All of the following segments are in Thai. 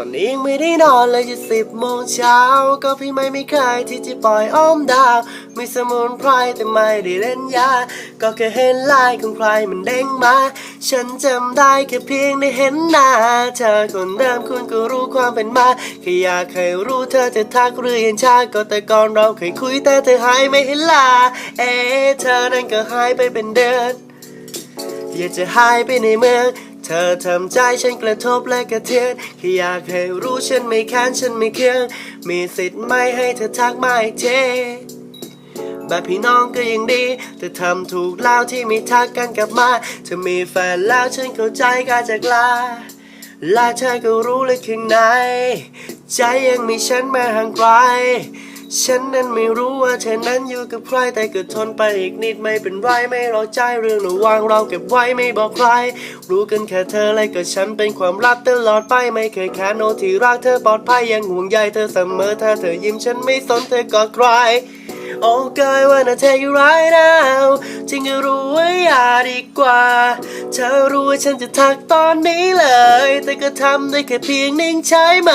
อนนี้ยังไม่ได้นอนเลยจะสิบโมงเช้า ก็พี่ไม่ไม่เคยที่จะปล่อยอ้อมดาว มีสมุนไพรแต่ไม่ได้เล่นยา ก็แค่เห็นลายของใครมันเด้งมา ฉันจำได้แค่เพียงได้เห็นหน้า เธอคนเดิมคุณก็รู้ความเป็นมาแค่อยากให้รู้เธอจะทักหรือยังชาก็แต่ก่อนเราเคยคุยแต่เธอหายไม่เห็นลา เอ๊เธอนั้นก็หายไปเป็นเดือนอยากจะหายไปในเมือง ธอทำใจฉันกระทบและกระเทือนแค่อยากให้รู้ฉันไม่ค้านฉันไม่เคืองมีสิทธิ์ไม่ให้เธอทักมาอีกทีแบบพี่น้องก็ยังดี แต่ทำถูกแล้วที่ไม่ทักกันกลับมาเธอมีแฟนแล้วฉันเข้าใจการจากลาและเธอก็รู้เลยข้างใน ใจยังมีฉันมาห่างไกล ฉันนั้นไม่รู้ว่าเธอนั้นอยู่กับใครแต่ก็ทนไปอีกนิดไม่เป็นไรไม่รอใจเรื่องระหวางเราเก็บไว้ไม่บอกใคร รู้กันแค่เธอและก็ฉันเป็นความลับตลอดไปไม่เคยแค่โนที่รักเธอปลอดภัยยังห่วงใยเธอเสมอถ้าเธอยิ้มฉันไม่สนเธอกอดใคร Oh girl wanna take you right now จริงก็รู้ว่าอย่าดีกว่า เธอรู้ว่าฉันจะทักตอนนี้เลย แต่ก็ทำได้แค่เพียงนิ่งใช่ไหม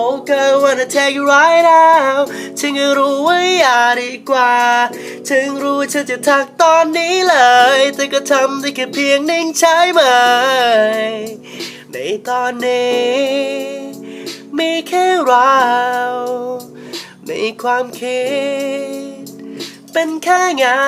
Oh girl wanna take you right now ฉันก็รู้ว่าอย่าดีกว่า ถึงรู้ว่าฉันจะทักตอนนี้เลย แต่ก็ทำได้แค่เพียงนิ่งใช่ไหม ในตอนนี้มีแค่เรา ในความคิด เป็นแค่เงา